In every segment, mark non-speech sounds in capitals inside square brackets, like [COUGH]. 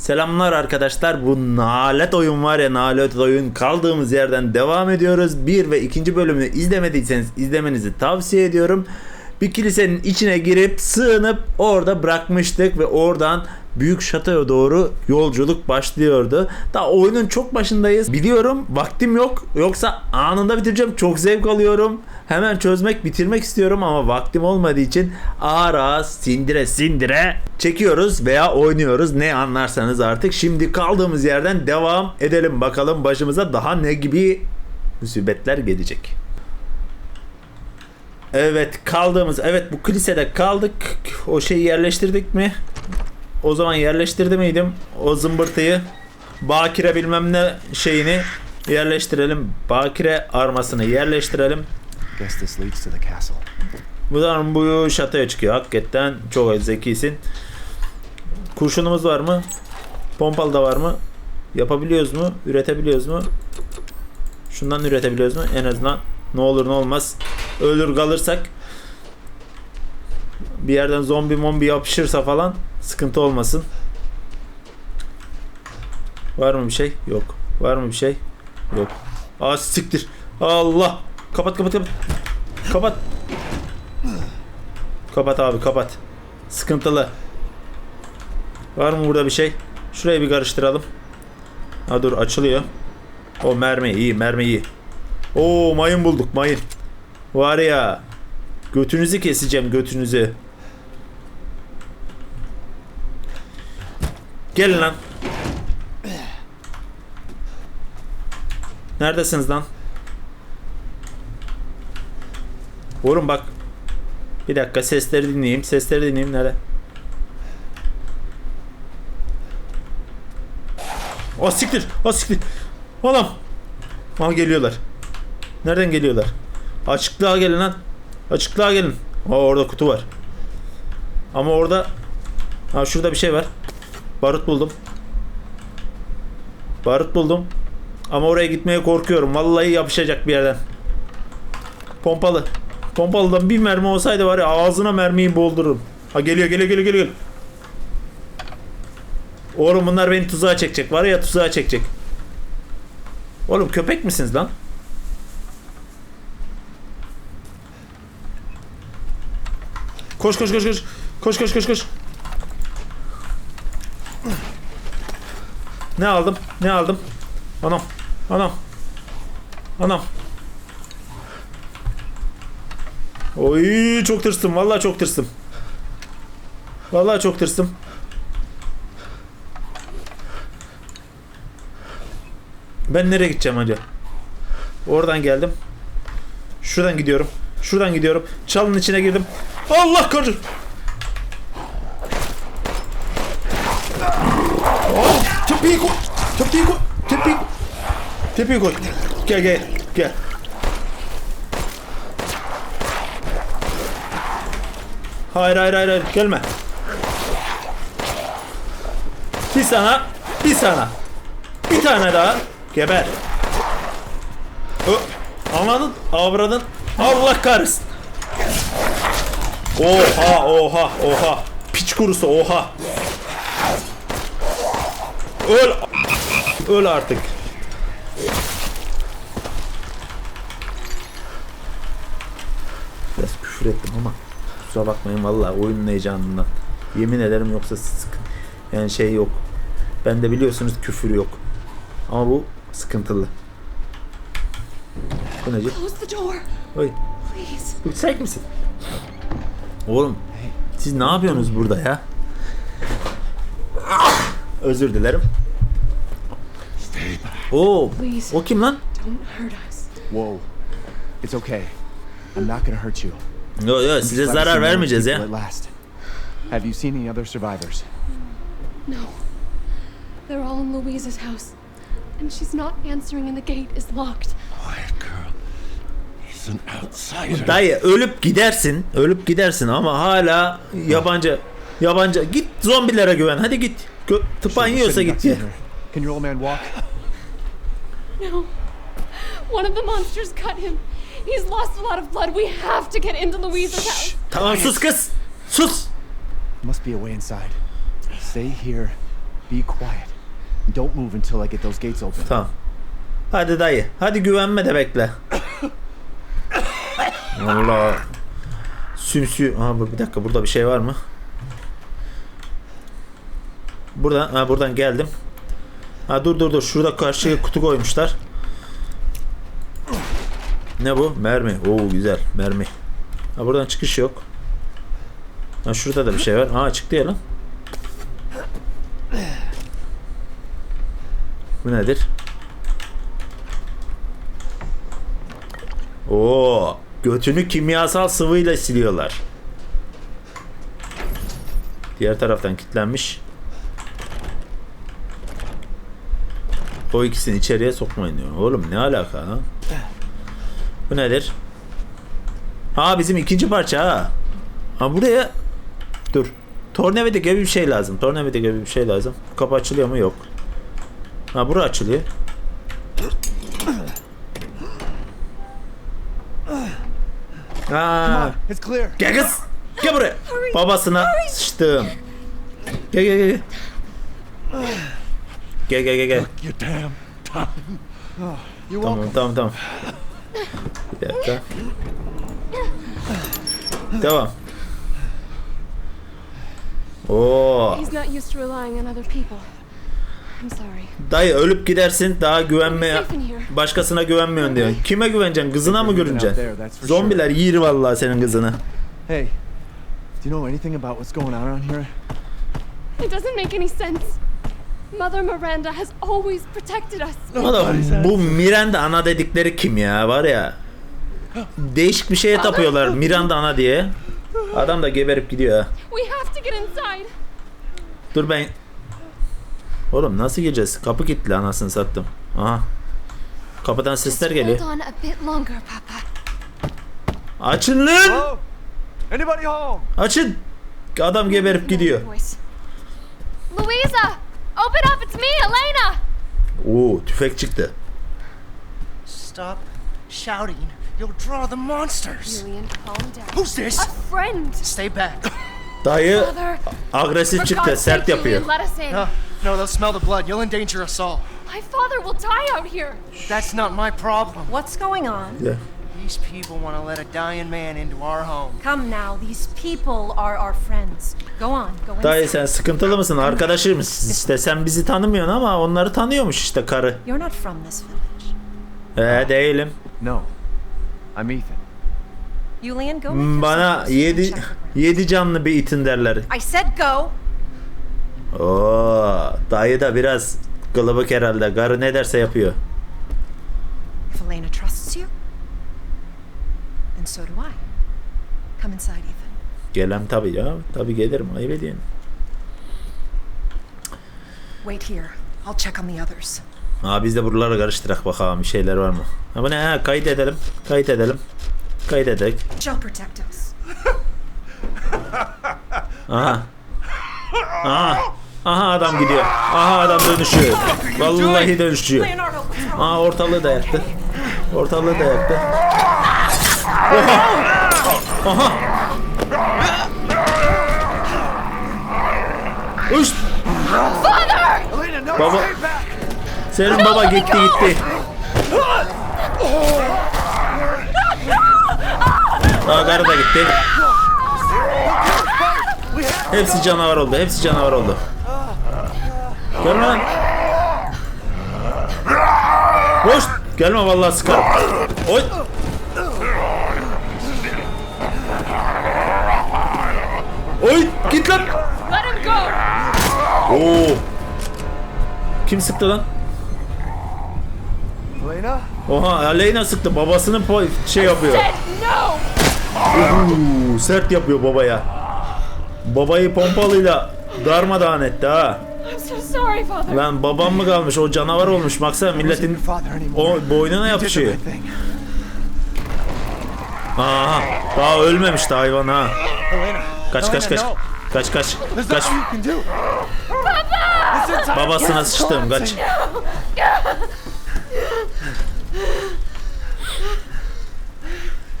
Selamlar arkadaşlar. Bu nalet oyun var ya nalet oyun kaldığımız yerden devam ediyoruz. Bir ve ikinci bölümünü izlemediyseniz izlemenizi tavsiye ediyorum. Bir kilisenin içine girip sığınıp orada bırakmıştık ve oradan büyük şatoya doğru yolculuk başlıyordu. Daha oyunun çok başındayız. Biliyorum vaktim yok. Yoksa anında bitireceğim. Çok zevk alıyorum. Hemen çözmek, bitirmek istiyorum ama vaktim olmadığı için ağır ağır sindire sindire çekiyoruz veya oynuyoruz. Ne anlarsanız artık. Şimdi kaldığımız yerden devam edelim. Bakalım başımıza daha ne gibi musibetler gelecek. Evet kaldığımız evet bu kilisede kaldık. O şeyi yerleştirdik mi? O zaman yerleştirdi miydim? O zımbırtıyı Bakire bilmem ne şeyini yerleştirelim. Bakire armasını yerleştirelim. Buradan bu şatoya çıkıyor. Hakikaten çok zekisin. Kurşunumuz var mı? Pompalı da var mı? Yapabiliyoruz mu? Üretebiliyoruz mu? Şundan üretebiliyoruz mu? En azından ne olur ne olmaz. Ölür kalırsak bir yerden zombi mombi yapışırsa falan sıkıntı olmasın. Var mı bir şey? Yok. Var mı bir şey? Yok. Aa siktir. Allah. Kapat kapat kapat. Kapat. Kapat abi kapat. Sıkıntılı. Var mı burada bir şey? Şurayı bir karıştıralım. Ha dur açılıyor. O mermi iyi mermi iyi. Oo mayın bulduk mayın. Var ya. Götünüzü keseceğim götünüzü. Gelin lan. Neredesiniz lan? Oğlum bak. Bir dakika sesleri dinleyeyim. Sesleri dinleyeyim. Nerede? O siktir. O siktir. Oğlum. Ama geliyorlar. Nereden geliyorlar? Açıklığa gelin lan. Açıklığa gelin. Aa orada kutu var. Ama orada Ha şurada bir şey var. Barut buldum. Barut buldum. Ama oraya gitmeye korkuyorum. Vallahi yapışacak bir yerden. Pompalı. Pompalıdan bir mermi olsaydı var ya ağzına mermiyi boldururum. Ha geliyor geliyor geliyor geliyor. Oğlum bunlar beni tuzağa çekecek. Var ya tuzağa çekecek. Oğlum köpek misiniz lan? Koş koş koş koş. Koş koş koş koş. Ne aldım? Ne aldım? Anam. Anam. Anam. Oy çok tırstım. Vallahi çok tırstım. Vallahi çok tırstım. Ben nereye gideceğim acaba? Oradan geldim. Şuradan gidiyorum. Şuradan gidiyorum. Çalın içine girdim. Allah korusun. Oh, tepeyi koy. Tepeyi koy. Tepeyi koy. Tepeyi koy. Gel gel. Gel. Hayır hayır hayır hayır gelme. Bir sana, bir sana. Bir tane daha. Geber. Ö, anladın? Avradın. Allah kahretsin. Oha oha oha. Piç kurusu oha. Öl. Öl artık. Biraz küfür ettim ama kusura bakmayın vallahi oyunun heyecanından. Yemin ederim yoksa sıkın. Yani şey yok. Bende biliyorsunuz küfür yok. Ama bu sıkıntılı. Bu nece? Oy. please. Yüksek misin? Oğlum siz ne yapıyorsunuz burada ya? Özür dilerim. Oo, Please. o kim lan? Don't hurt us. Whoa. It's okay. I'm not gonna hurt you. Yo yo I'm size just glad zarar vermeyeceğiz ya. At last. Have you seen any other survivors? No. They're all in Louise's house. And she's not answering and the gate is locked. Quiet Dayı ölüp gidersin, ölüp gidersin ama hala yabancı yabancı git zombilere güven. Hadi git. Gö- tıpan yiyorsa git her. Can your old man walk? No. One of the monsters cut him. He's lost a lot of blood. We have to get into Louise's house. Tamam sus kız. Sus. Must be a way inside. Stay here Be quiet. Don't move until I get those gates open. Tamam. Hadi dayı. Hadi güvenme de bekle. Allah. Sümsü. Aha bir dakika burada bir şey var mı? Buradan ha, buradan geldim. Ha dur dur dur. Şurada karşıya kutu koymuşlar. Ne bu? Mermi. Oo güzel. Mermi. Ha buradan çıkış yok. Ha şurada da bir şey var. Ha çıktı ya lan. Bu nedir? Oo, götünü kimyasal sıvıyla siliyorlar. Diğer taraftan kilitlenmiş. O ikisini içeriye sokmayın diyor. Oğlum ne alaka ha? Bu nedir? Ha bizim ikinci parça ha. Ha buraya dur. Tornavida gibi bir şey lazım. Tornavida gibi bir şey lazım. Kapı açılıyor mu? Yok. Ha bura açılıyor. Come Ha, on, it's clear. gel kız. Gel buraya. Babasına sıçtım. Gel gel gel. gel. Gel gel gel gel. You damn time. You're Tamam tamam tamam. Bir dakika. Devam. Oo, He's not used to relying on other people. I'm sorry. dayı ölüp gidersin daha güvenmeye başkasına güvenmiyorsun diyor. Kime güveneceksin? Kızına mı sure. Zombiler yiyir vallahi senin kızını. Hey, do you know anything about what's going on around here? It doesn't make any sense. Mother Miranda has always protected us. Oğlum bu Miranda ana dedikleri kim ya var ya. Değişik bir şeye tapıyorlar Miranda ana diye. Adam da geberip gidiyor ha. We have to get inside. Dur ben... Oğlum nasıl gireceğiz? Kapı kilitli anasını sattım. Aha. Kapıdan sesler geliyor. Açın lan! Hello? Anybody home? Açın! Adam geberip gidiyor. Louisa, open up. It's me, Elena. Oo tüfek çıktı. Stop shouting. You'll draw the monsters. Julian, calm down. Who's this? A friend. Stay back. Dayı agresif çıktı, sert yapıyor. No, they'll smell the blood. You'll endanger us all. My father will die out here. That's not my problem. What's going on? Ya, These people want to let a dying man into our home. Come now, these people are our friends. Go on, go Dayı inside. sen sıkıntılı mısın? Arkadaşı mısın? İşte sen bizi tanımıyorsun ama onları tanıyormuş işte karı. You're not from this village. Ee değilim. No. I'm Ethan. Julian, go make yourself Bana useful and yedi, check the ground. yedi canlı bir itin derler. I said go. Oo, dayı da biraz kılıbık herhalde. Karı ne derse yapıyor. If Elena trusts you, then so do I. Come inside, Ethan. Gelem tabii ya. Tabii gelirim. Ayıp ediyorsun. Wait here. I'll check on the others. Aa, biz de buraları karıştırak bakalım bir şeyler var mı? Ha bu ne? Ha, kayıt edelim. Kayıt edelim. Kayıt edelim. She'll protect us. Aha. Aha. Aha adam gidiyor. Aha adam dönüşüyor. Vallahi dönüşüyor. Aha ortalığı da yaktı. Ortalığı da yaktı. Oha. Aha. No, Baba. Senin baba gitti gitti. Aa karı da gitti. Hepsi canavar oldu. Hepsi canavar oldu. Gelme lan. Hoş. Gelme vallahi sıkarım. Oy. Oy git lan. Let him go. Oo. Kim sıktı lan? Elena? Oha Aleyna sıktı. Babasının po- şey yapıyor. Uuu, sert yapıyor babaya. Babayı pompalıyla darmadağın etti ha. Sorry, Father. Lan babam mı kalmış? O canavar olmuş. Baksana milletin o boynuna yapışıyor. Aha, daha ölmemişti hayvan ha. Kaç kaç kaç. Kaç kaç. Kaç. Babasına sıçtım kaç.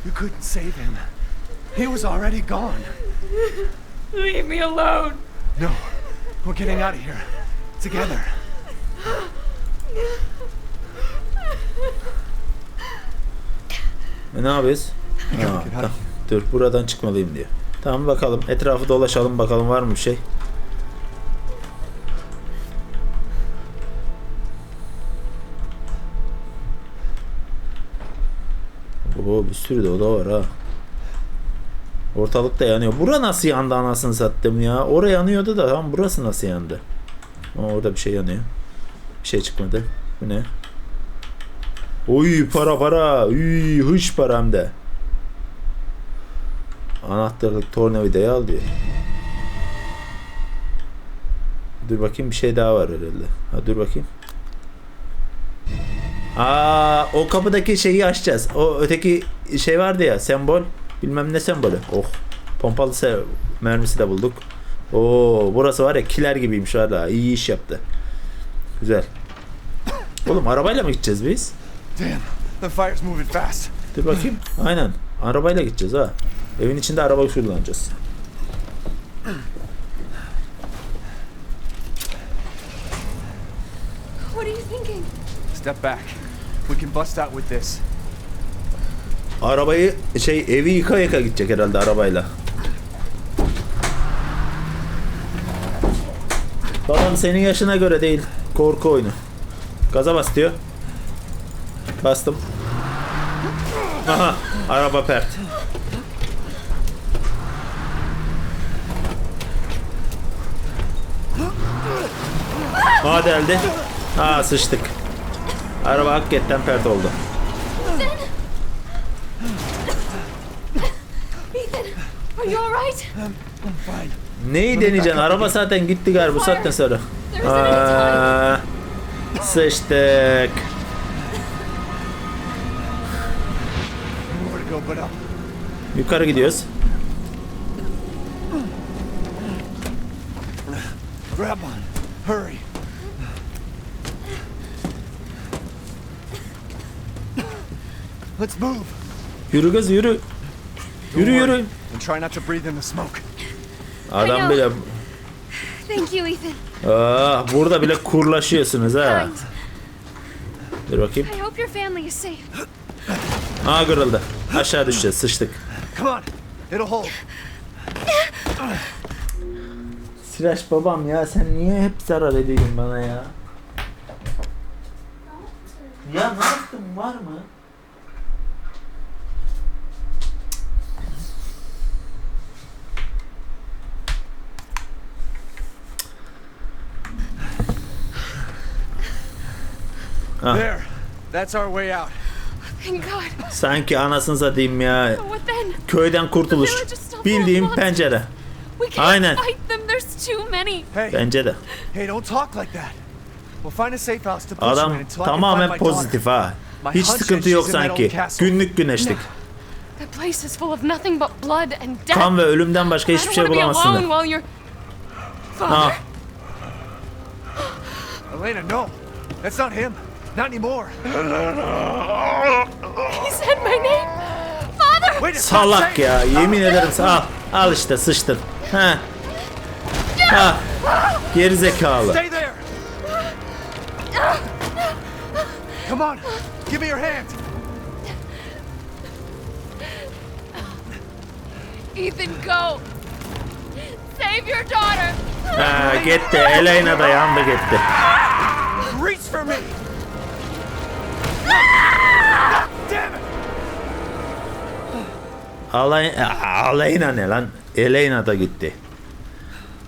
You couldn't save him. He was already gone. Leave me alone. No, we're getting out of here. Together. E, ne yapıyoruz? Ha, tamam. Dur buradan çıkmalıyım diyor. Tamam bakalım etrafı dolaşalım bakalım var mı bir şey. Oo bir sürü de oda var ha. Ortalıkta yanıyor. Bura nasıl yandı anasını sattım ya. Oraya yanıyordu da tam burası nasıl yandı? Aa, orada bir şey yanıyor. Bir şey çıkmadı. Bu ne? Oy para para. Uy hış para de. Anahtarlık tornavidayı al diyor. Dur bakayım bir şey daha var herhalde. Ha dur bakayım. Aa o kapıdaki şeyi açacağız. O öteki şey vardı ya sembol. Bilmem ne sembolü. Oh. Pompalı mermisi de bulduk. Oo burası var ya kiler gibiymiş hala. İyi iş yaptı. Güzel. Oğlum arabayla mı gideceğiz biz? Damn, the fire's moving fast. Dur bakayım. Aynen. Arabayla gideceğiz ha. Evin içinde araba kullanacağız. What are you thinking? Step back. We can bust out with this. Arabayı şey evi yıka yıka gidecek herhalde arabayla. Babam senin yaşına göre değil. Korku oyunu. Gaza bas diyor. Bastım. Aha araba pert. Hadi elde. Ha sıçtık. Araba hakikaten pert oldu. Ethan, are you alright? Neyi deneyeceksin? Araba zaten gitti galiba bu saatten sonra. Aa, sıçtık. Yukarı gidiyoruz. Grab on. Hurry. Let's move. Yürü kız yürü. Yürü yürü. And try not to breathe in the smoke. Adam bile Thank you, Ethan. Aa, burada bile kurlaşıyorsunuz ha. Dur bakayım. I hope your family is safe. Aa kırıldı. Aşağı düşeceğiz. Sıçtık. Come on. It'll hold. Sıraş babam ya sen niye hep zarar ediyorsun bana ya? Ya ne yaptın var mı? Ah. There. That's our way out. Thank God. Sanki anasını satayım ya. But what then? Köyden kurtuluş. Bildiğim pencere. We can't Aynen. fight them. There's too many. Hey, don't talk like that. We'll find a safe house to put you in Adam tamamen pozitif ha. Hiç sıkıntı yok sanki. Günlük güneşlik. The place is full of nothing but blood and death. Kan ve ölümden başka hiçbir don't şey bulamazsın. while you're. Father, Ah. Elena, no. That's not him. Not anymore. he said my name. Father! Wait, salak ya. Yemin ederim. Al. Al işte sıçtın. Ha. Ha. Geri zekalı. Stay there. Come on. Give me your hand. Ethan, go! Save your daughter! Ha, gitti. Elena da yandı gitti. Reach for me. Alay Aleyna ne lan? Elena da gitti.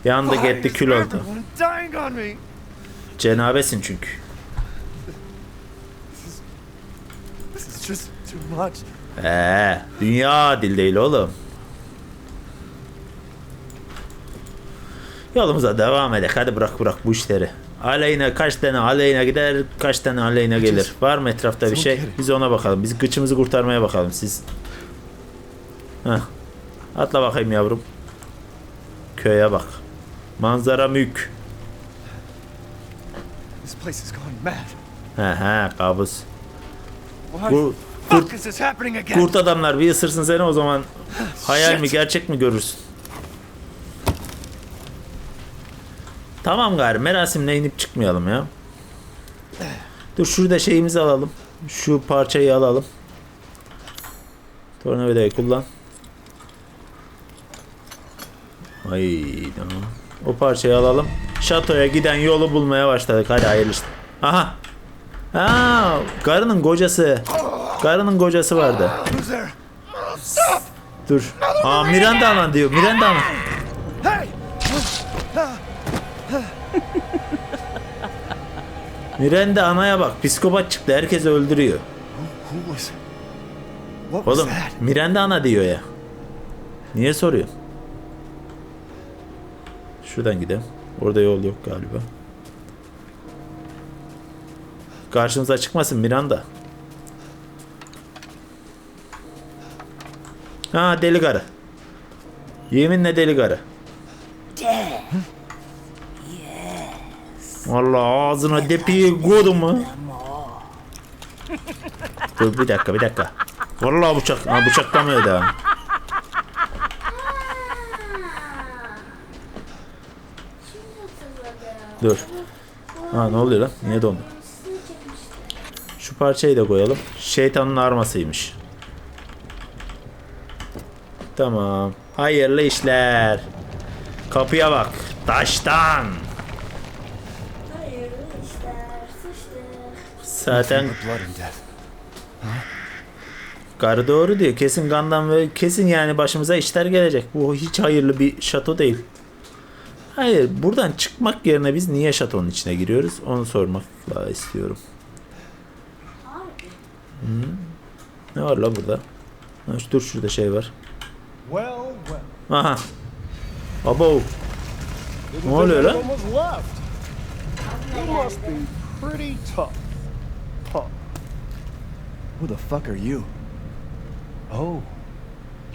Yandı gitti kül oldu. Cenabesin çünkü. This is just too much. Ee, dünya adil değil oğlum. Yolumuza devam edelim. Hadi bırak bırak bu işleri. Aleyna kaç tane aleyna gider, kaç tane aleyna gelir. Var mı etrafta bir şey? Biz ona bakalım. Biz gıçımızı kurtarmaya bakalım. Siz Heh. Atla bakayım yavrum. Köye bak. Manzara mük. This place is going mad. He he kabus. Bu kurt, kurt adamlar bir ısırsın seni o zaman [SIGHS] hayal mi gerçek mi görürsün? Tamam gari merasimle inip çıkmayalım ya. Dur şurada şeyimizi alalım. Şu parçayı alalım. Tornavidayı kullan. Ay tamam. O parçayı alalım. Şatoya giden yolu bulmaya başladık. Hadi hayırlı işler. Aha. Aa, karının kocası. Karının kocası vardı. Dur. Aa Miranda alan diyor. Miranda. Hey! Miranda anaya bak. Psikopat çıktı. Herkes öldürüyor. Oğlum? Miranda ana diyor ya. Niye soruyor? Şuradan gidelim. Orada yol yok galiba. Karşımıza çıkmasın Miranda. Ha deli karı. Yeminle deli karı. Allah ağzına depiyi koydun mu? Dur bir dakika bir dakika. Vallahi bıçak, ha, bıçaklamıyor da. Dur. Ha ne oluyor lan? Niye dondu? Şu parçayı da koyalım. Şeytanın armasıymış. Tamam. Hayırlı işler. Kapıya bak. Taştan. Zaten. Karı doğru diyor. Kesin gandan ve kesin yani başımıza işler gelecek. Bu hiç hayırlı bir şato değil. Hayır, buradan çıkmak yerine biz niye şatonun içine giriyoruz? Onu sormakla istiyorum. Hı. Ne var la burada? Ha, şu- dur şurada şey var. Aha. Abo. Ne oluyor lan? Who the fuck are you? Oh,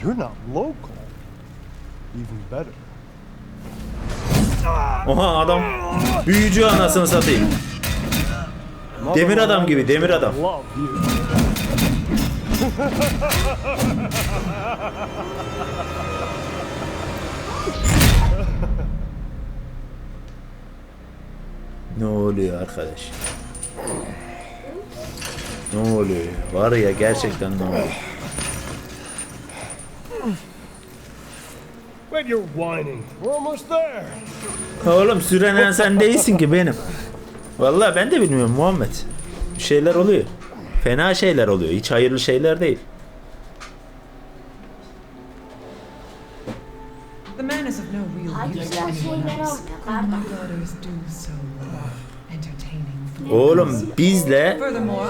you're not local. Even better. Oha adam büyücü anasını satayım. Demir adam gibi, demir adam. Ne oluyor arkadaş? Ne oluyor? Var ya gerçekten ne oluyor? You're whining. We're almost there. Oğlum sürenen sen değilsin ki benim. Vallahi ben de bilmiyorum Muhammed. Bir şeyler oluyor. Fena şeyler oluyor. Hiç hayırlı şeyler değil. The man is of no real Hadi use to biraz anyone şeyler else. olmuyor My kardeş. daughters do so entertaining. Oğlum bizle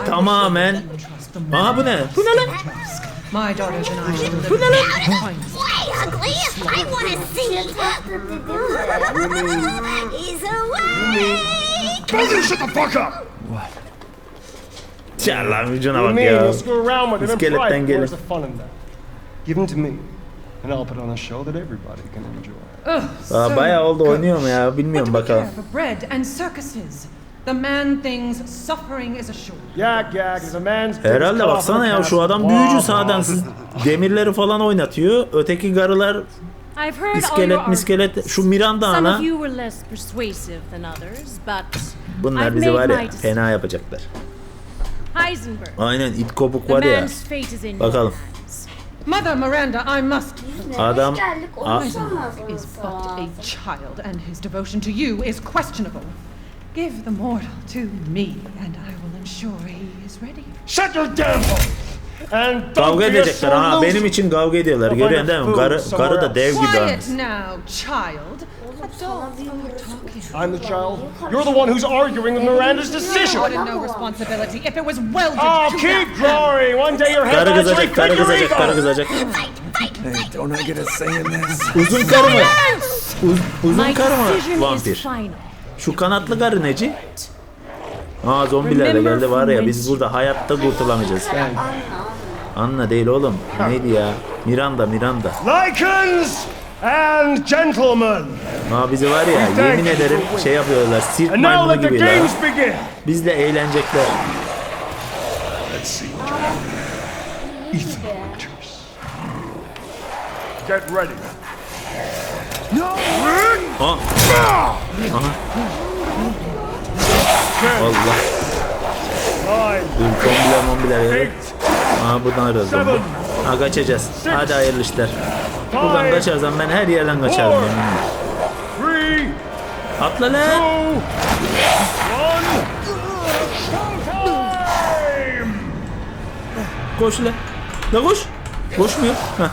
tamamen... Aha bu ne? Bu ne lan? My daughters and I will live in finest. Wait, ugly! I want to see! He's you to shut the fuck up! Allah'ım ucuna You bak ya. İskeletten private? gelin. Where's the fun in that? Give him to me, and I'll put on a show that everybody can enjoy. Ugh, Aa, so bayağı oldu good. oynuyor mu ya? Bilmiyorum What bakalım. care for bread and circuses? The man thinks suffering is assured. Yak yak is a man's Herhalde baksana ya şu adam büyücü sağdan siz demirleri falan oynatıyor. Öteki garılar I've heard all your iskelet miskelet. Şu Miranda Some ana. of you were less persuasive than others, but Bunlar I've bizi made var ya decision. fena yapacaklar. Heisenberg. Aynen it kopuk The var ya. man's fate is in Bakalım. your hands. Mother Miranda, I must. Adam- geldik, A- unutamaz Is but a lazım. child, and his devotion to you is questionable. Give the mortal to me, and I will ensure he is ready. Shut your damn hole! And don't Kavga be edecekler ha. Benim için kavga ediyorlar. Görüyorsun değil mi? fool garı da dev gibi. ha. Quiet now, child. I'm the child. You're the one who's arguing with Miranda's decision. would no responsibility if it was welded Oh, to keep glory. One day your head Karı will kızacak, karı kızacak, karı kızacak. Hey, don't I get a say in this? Uzun karı mı? Uz, uzun My karı mı? decision is Vampir. Şu kanatlı karı neci? Aa zombiler de geldi var ya biz burada hayatta kurtulamayacağız. Anna değil oğlum. Neydi ya? Miranda, Miranda. Lycans and gentlemen. Aa bizi var ya yemin ederim şey yapıyorlar. Sirk maymunu gibi la. Bizle eğlenecekler. Get ready. Aa. Aha. Allah. Dur zombiler mombiler ya. eight, Aa buradan arıyoruz. Ha kaçacağız. Hadi hayırlı işler. Buradan kaçarsam ben her yerden kaçarım. eminim. Atla lan. Koş lan. La koş. Koşmuyor. Heh.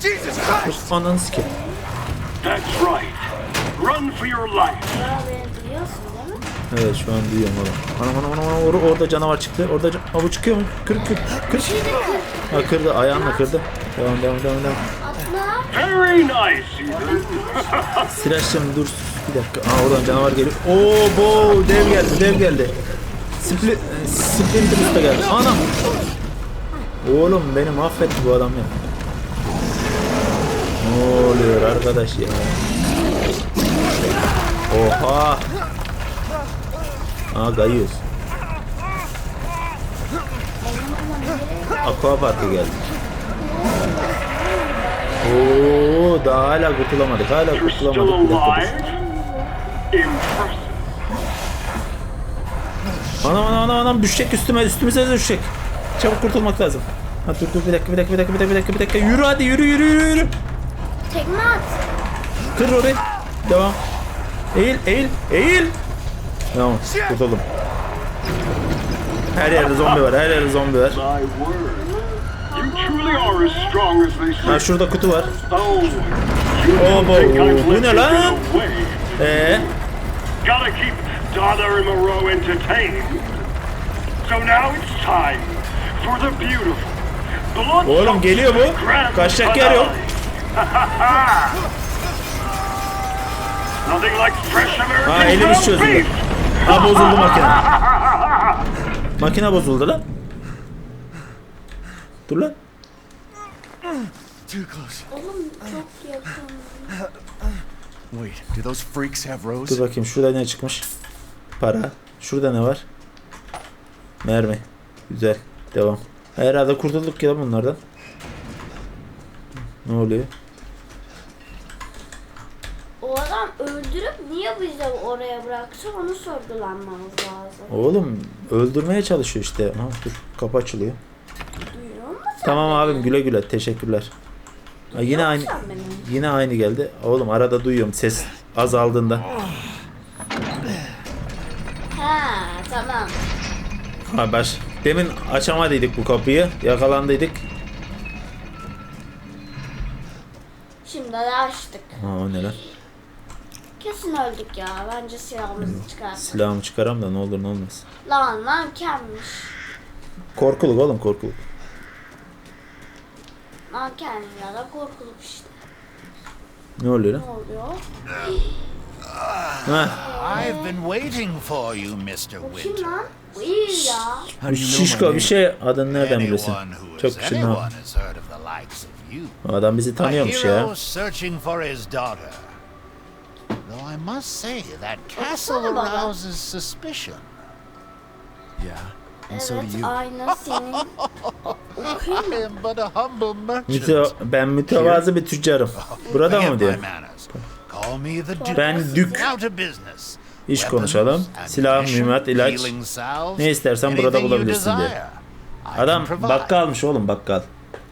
Jesus Christ! Ananı sikeyim. That's right. Run for your life. Evet şu an duyuyorum oğlum. Anam anam anam Or- orada canavar çıktı. Orada can- Aa, bu çıkıyor mu? Kır kır kır. Ha kırdı ayağınla kırdı. Devam devam devam devam. Very nice. [LAUGHS] Silahşım dur bir dakika. Aa oradan canavar geliyor. Oo bo dev geldi dev geldi. Spli, e, Splinter Usta geldi. Anam. Oğlum beni mahvetti bu adam ya. Ne oluyor arkadaş ya? Oha. Aa kayıyoruz. Aqua Park'a geldik. Oo daha hala kurtulamadık. Hala kurtulamadık. Anam anam anam anam düşecek üstüme üstümüze düşecek. Çabuk kurtulmak lazım. Ha dur dur bir dakika bir dakika bir dakika bir dakika bir dakika yürü hadi yürü yürü yürü yürü. Tekme at. Kır orayı. Devam. Eğil eğil eğil. Tamam kurtuldum. Her yerde zombi var her yerde zombi var. Ha şurada kutu var. Oh, bu ne lan? Ee, Gotta keep Donna and Moreau entertained. So now it's time for the beautiful. blood oğlum geliyor bu. Kaçacak yer yok. [LAUGHS] Ha elimiz ground çözüldü. beef. Ha bozuldu makine. Makine bozuldu lan. Dur lan. Too close. Oğlum çok yakın. Wait, do those freaks have Dur Rose? bakayım şurada ne çıkmış? Para. Şurada ne var? Mermi. Güzel. Devam. Herhalde kurtulduk ya bunlardan. Ne oluyor? O adam öldürüp niye bizi oraya bıraktı onu sorgulanmamız lazım. Oğlum öldürmeye çalışıyor işte. Ha, dur kapı açılıyor. Duyuyor musun? Tamam abim güle güle teşekkürler. Ha, yine aynı beni. yine aynı geldi. Oğlum arada duyuyorum ses azaldığında. Ha tamam. Ha baş. Demin açamadıydık bu kapıyı. Yakalandıydık. Şimdi de açtık. Ha o ne lan? Kesin öldük ya. Bence silahımızı çıkart. Silahımı çıkaram da ne olur ne olmaz. Lan lan kenmiş. Korkuluk oğlum korkuluk. Lan kendim ya da korkuluk işte. Ne oluyor Ne lan? oluyor? Ha, I've been waiting for you, Mr. Bu Winter. kim lan? Bu iyi ya. Know my şişko bir şey adını nereden biliyorsun? Anyone who Çok is kişi ne anyone has heard of the likes of you. O adam bizi A tanıyormuş ya. hero searching for his daughter. I must say that castle arouses suspicion. Yeah, and so do you. senin. [LAUGHS] I am but a humble merchant. Ben mütevazı bir tüccarım. [LAUGHS] Burada Forget mı my diyor? manners. Call me the Duke. Ben Dük. Out of business. İş konuşalım. Silah, mühimmat, ilaç. Ne istersen burada bulabilirsin diyor. Adam bakkalmış oğlum bakkal.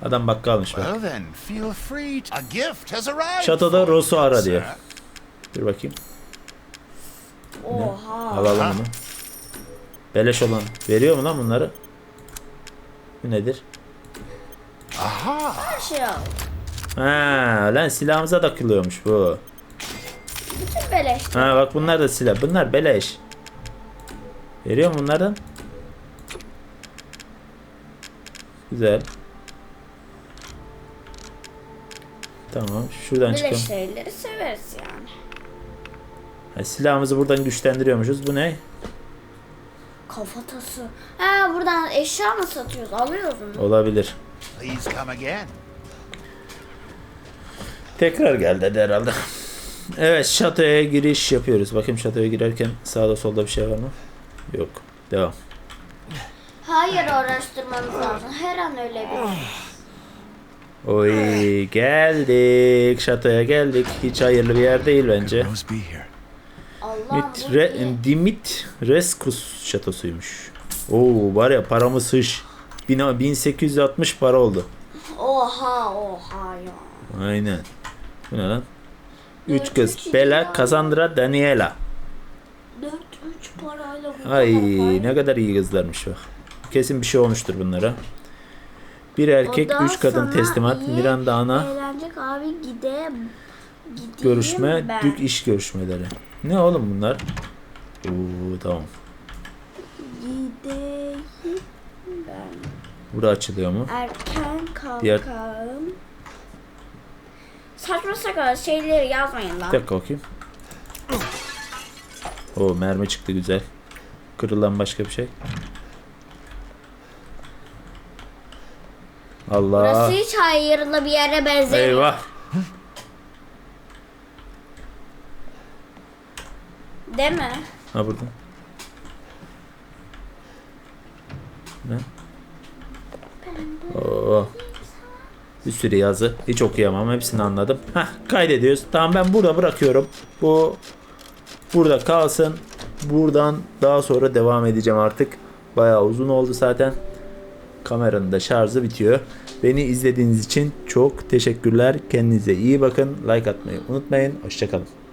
Adam bakkalmış bak. Şatoda Rosu ara diyor. Dur bakayım. Oha. Alalım bunu. Beleş olan. Veriyor mu lan bunları? Bu nedir? Her şey al. Ha, lan silahımıza takılıyormuş bu. Bütün beleş. Ha bak bunlar da silah. Bunlar beleş. Veriyor mu bunlardan? Güzel. Tamam. Şuradan çıkalım. Beleş şeyleri severiz yani. Ha, silahımızı buradan güçlendiriyormuşuz. Bu ne? Kafatası. Ha buradan eşya mı satıyoruz? Alıyoruz mu? Olabilir. Please come again. Tekrar geldi hadi herhalde. Evet şatoya giriş yapıyoruz. Bakayım şatoya girerken sağda solda bir şey var mı? Yok. Devam. Hayır araştırmamız lazım. Her an öyle bir. Oy geldik. Şatoya geldik. Hiç hayırlı bir yer değil bence. Allah Mitre, Dimit Reskus şatosuymuş. Oo var ya paramız hış. Bina 1860 para oldu. Oha oha ya. Aynen. Bu ne lan? Üç Dört kız. üç Bella, ya. Cassandra, Daniela. 4-3 parayla bu Ay kadar ne kadar iyi kızlarmış bak. Kesin bir şey olmuştur bunlara. Bir erkek, Ondan üç kadın teslimat. Miranda ana Eğlenecek abi gide görüşme, ben. dük iş görüşmeleri. Ne oğlum bunlar? Oo tamam. Gideyim ben. Bura açılıyor mu? Erken kalkalım. Diğer- Saçma sapan şeyleri yazmayın lan. Bir dakika bakayım. O mermi çıktı güzel. Kırılan başka bir şey. Allah. Burası hiç hayırlı bir yere benzemiyor. Eyvah. Değil mi? Ha burada. Ne? Oo. Bir sürü yazı. Hiç okuyamam. Hepsini anladım. Heh, kaydediyoruz. Tamam ben burada bırakıyorum. Bu burada kalsın. Buradan daha sonra devam edeceğim artık. Bayağı uzun oldu zaten. Kameranın da şarjı bitiyor. Beni izlediğiniz için çok teşekkürler. Kendinize iyi bakın. Like atmayı unutmayın. Hoşçakalın.